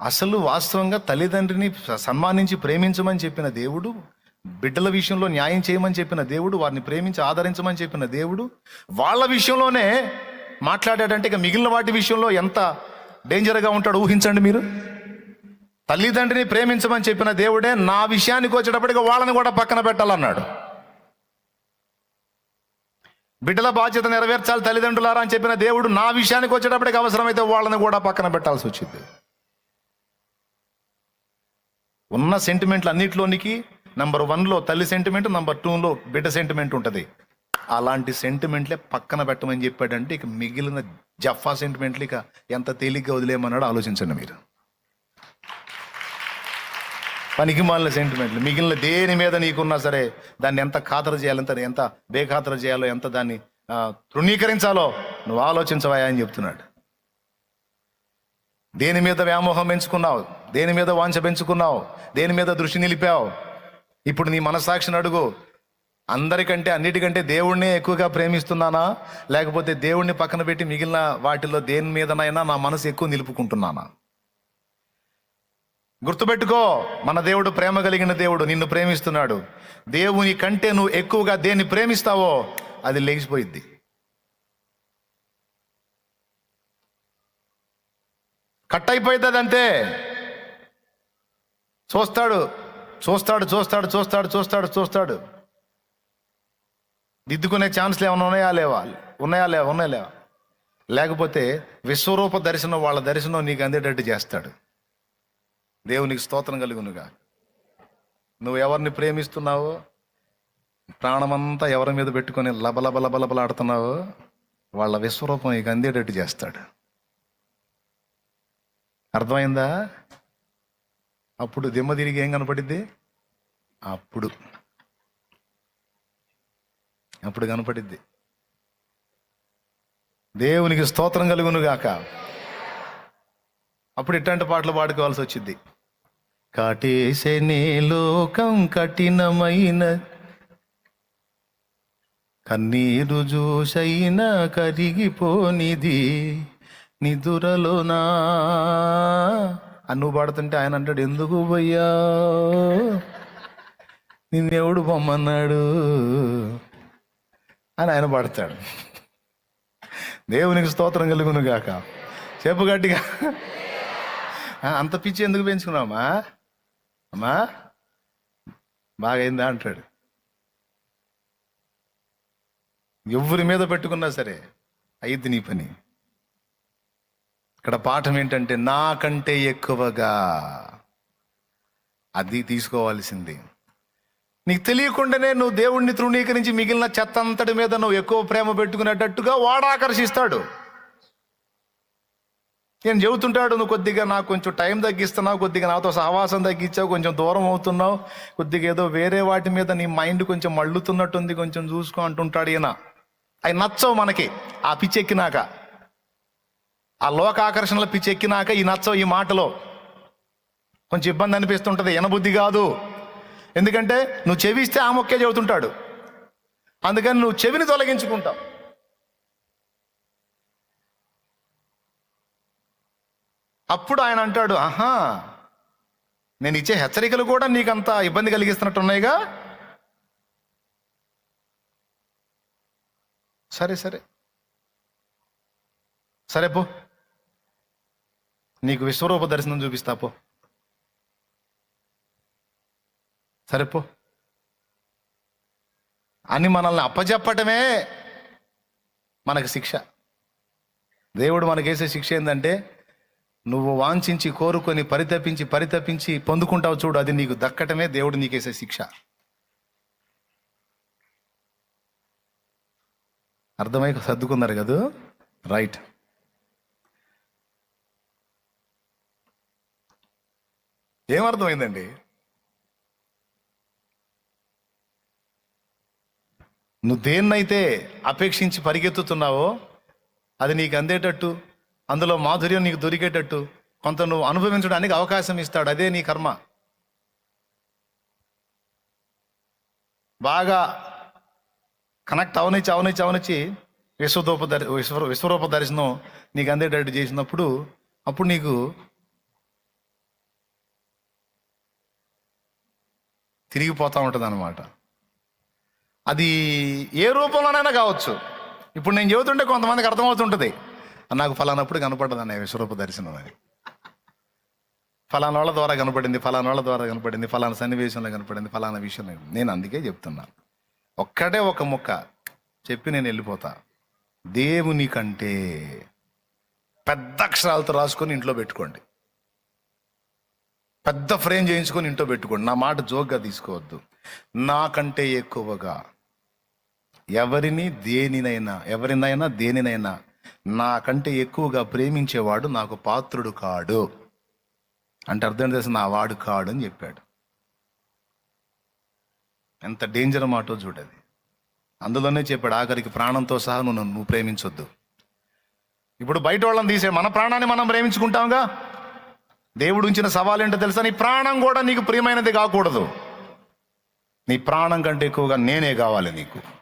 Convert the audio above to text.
అసలు వాస్తవంగా తల్లిదండ్రిని సన్మానించి ప్రేమించమని చెప్పిన దేవుడు బిడ్డల విషయంలో న్యాయం చేయమని చెప్పిన దేవుడు వారిని ప్రేమించి ఆదరించమని చెప్పిన దేవుడు వాళ్ళ విషయంలోనే మాట్లాడాడంటే ఇక మిగిలిన వాటి విషయంలో ఎంత డేంజర్గా ఉంటాడు ఊహించండి మీరు. తల్లిదండ్రిని ప్రేమించమని చెప్పిన దేవుడే నా విషయానికి వచ్చేటప్పటికి వాళ్ళని కూడా పక్కన పెట్టాలన్నాడు. బిడ్డల బాధ్యత నెరవేర్చాలి తల్లిదండ్రులారా అని చెప్పిన దేవుడు నా విషయానికి వచ్చేటప్పటికి అవసరమైతే వాళ్ళని కూడా పక్కన పెట్టాల్సి వచ్చింది. ఉన్న సెంటిమెంట్లు అన్నిట్లోనికి నంబర్ వన్లో తల్లి సెంటిమెంట్ నంబర్ టూలో బిడ్డ సెంటిమెంట్ ఉంటుంది. అలాంటి సెంటిమెంట్లే పక్కన పెట్టమని చెప్పాడంటే ఇక మిగిలిన జఫా సెంటిమెంట్లు ఇక ఎంత తేలిగ్గా వదిలేయమన్నాడో ఆలోచించండి మీరు. పనికి మాలిన సెంటిమెంట్లు మిగిలిన దేని మీద నీకున్నా సరే దాన్ని ఎంత ఖాతరు చేయాలి ఎంత ఎంత బేఖాతరు చేయాలో ఎంత దాన్ని తృణీకరించాలో నువ్వు ఆలోచించవా అని చెప్తున్నాడు. దేని మీద వ్యామోహం పెంచుకున్నావు? దేని మీద వాంఛ పెంచుకున్నావు? దేని మీద దృష్టి నిలిపావు? ఇప్పుడు నీ మనసాక్షిని అడుగు. అందరికంటే అన్నిటికంటే దేవుణ్ణే ఎక్కువగా ప్రేమిస్తున్నానా? లేకపోతే దేవుణ్ణి పక్కన పెట్టి మిగిలిన వాటిలో దేని మీదనైనా నా మనసు ఎక్కువ నిలుపుకుంటున్నానా? గుర్తుపెట్టుకో మన దేవుడు ప్రేమ కలిగిన దేవుడు నిన్ను ప్రేమిస్తున్నాడు. దేవుని కంటే నువ్వు ఎక్కువగా దేన్ని ప్రేమిస్తావో అది లేచిపోయిద్ది. కట్ అయిపోతుంది అంతే చూస్తాడు చూస్తాడు చూస్తాడు చూస్తాడు చూస్తాడు చూస్తాడు. దిద్దుకునే ఛాన్స్లు ఏమైనా ఉన్నాయా లేవా? ఉన్నాయా లేవా? ఉన్నాయా లేవా? లేకపోతే విశ్వరూప దర్శనం వాళ్ళ దర్శనం నీకు అందేటట్టు చేస్తాడు. దేవునికి స్తోత్రం కలుగునుగా. నువ్వు ఎవరిని ప్రేమిస్తున్నావో ప్రాణమంతా ఎవరి మీద పెట్టుకొని లబలబలబలబలాడుతున్నావో వాళ్ళ విశ్వరూపం నీకు అందేటట్టు చేస్తాడు. అర్థమైందా? అప్పుడు దిమ్మ తిరిగి ఏం కనపడిద్ది? అప్పుడు. అప్పుడు కనపడిద్ది. దేవునికి స్తోత్రం కలుగును గాక అప్పుడు ఇట్లాంటి పాటలు పాడుకోవాల్సి వచ్చింది కాటేసెనే లోకం కఠినమైన కన్నీరు జూసైనా కరిగిపోనిది. నిదురలోనా? అని నువ్వు పాడుతుంటే ఆయన అంటాడు ఎందుకు పోయ్యా? నిన్నెవడు పొమ్మన్నాడు? అని ఆయన పాడతాడు. దేవునికి స్తోత్రం కలుగును గాక. చెప్పు గట్టిగా. అంత పిచ్చి ఎందుకు పెంచుకున్నామా అమ్మా? బాగైందా అంటాడు. ఎవరి మీద పెట్టుకున్నా సరే అయ్యిద్ది నీ పని. ఇక్కడ పాఠం ఏంటంటే నాకంటే ఎక్కువగా. అది తీసుకోవాల్సింది. నీకు తెలియకుండానే నువ్వు దేవుణ్ణి తృణీకరించి మిగిలిన చెత్త అంతటి మీద నువ్వు ఎక్కువ ప్రేమ పెట్టుకునేటట్టుగా వాడు ఆకర్షిస్తాడు. నేను చెబుతుంటాడు? నువ్వు కొద్దిగా నాకు కొంచెం టైం తగ్గిస్తున్నావు కొద్దిగా నాతో సహవాసం తగ్గించావు కొంచెం దూరం అవుతున్నావు కొద్దిగా ఏదో వేరే వాటి మీద నీ మైండ్ కొంచెం మళ్ళుతున్నట్టుంది కొంచెం చూసుకో అంటుంటాడు ఈయన. అవి నచ్చవు మనకి ఆ పిచ్చెక్కినాక. ఆ లోకాకర్షణల పిచ్చి పిచ్చెక్కినాక ఈ నచ్చవు ఈ మాటలో కొంచెం ఇబ్బంది అనిపిస్తుంటుంది. ఎనబుద్ధి కాదు. ఎందుకంటే నువ్వు చెవిస్తే ఆ మొక్కే చెబుతుంటాడు. అందుకని నువ్వు చెవిని తొలగించుకుంటావు. అప్పుడు ఆయన అంటాడు ఆహా నేను ఇచ్చే హెచ్చరికలు కూడా నీకంత ఇబ్బంది కలిగిస్తున్నట్టు ఉన్నాయిగా? సరే సరే. సరే పో. నీకు విశ్వరూప దర్శనం చూపిస్తా పో. సరే పో. అని మనల్ని అప్పచెప్పటమే మనకు శిక్ష. దేవుడు మనకేసే శిక్ష ఏంటంటే నువ్వు వాంఛించి కోరుకొని పరితపించి పరితపించి పొందుకుంటావు చూడు అది నీకు దక్కటమే దేవుడు నీకేసే శిక్ష. అర్థమై సర్దుకున్నారు కదా? రైట్. ఏమర్థమైందండి? నువ్వు దేన్నైతే అపేక్షించి పరిగెత్తుతున్నావో అది నీకు అందేటట్టు అందులో మాధుర్యం నీకు దొరికేటట్టు కొంత నువ్వు అనుభవించడానికి అవకాశం ఇస్తాడు. అదే నీ కర్మ. బాగా కనెక్ట్ అవనిచ్చి అవనిచ్చి అవనిచ్చి విశ్వరూప దర్ విశ్వ విశ్వరూప దర్శనం నీకు అందేటట్టు చేసినప్పుడు అప్పుడు నీకు తిరిగిపోతూ ఉంటుంది అనమాట అది ఏ రూపంలోనైనా కావచ్చు. ఇప్పుడు నేను చెబుతుంటే కొంతమందికి అర్థమవుతుంటుంది. నాకు ఫలానప్పుడు కనపడ్డది అన్న విశ్వరూప దర్శనం అని ఫలానా వాళ్ళ ద్వారా కనపడింది ఫలానా వాళ్ళ ద్వారా కనపడింది ఫలానా సన్నివేశంలో కనపడింది ఫలానా విషయంలో నేను అందుకే చెప్తున్నా. ఒక్కటే ఒక ముక్క చెప్పి నేను వెళ్ళిపోతా. దేవుని కంటే పెద్ద అక్షరాలతో రాసుకొని ఇంట్లో పెట్టుకోండి. పెద్ద ఫ్రేమ్ చేయించుకొని ఇంట్లో పెట్టుకోండి. నా మాట జోక్గా తీసుకోవద్దు. నాకంటే ఎక్కువగా ఎవరిని దేనినైనా ఎవరినైనా దేనినైనా నాకంటే ఎక్కువగా ప్రేమించేవాడు నాకు పాత్రుడు కాడు. అంటే అర్థం చేసి నా వాడు కాడు అని చెప్పాడు. ఎంత డేంజర్ మాటో చూడది అందులోనే చెప్పాడు ఆఖరికి ప్రాణంతో సహా నువ్వు నువ్వు ప్రేమించొద్దు. ఇప్పుడు బయట వాళ్ళని తీసే మన ప్రాణాన్ని మనం ప్రేమించుకుంటాంగా? దేవుడు ఉంచిన సవాల్ ఏంటో తెలుసా? నీ ప్రాణం కూడా నీకు ప్రియమైనది కాకూడదు. నీ ప్రాణం కంటే ఎక్కువగా నేనే కావాలి నీకు.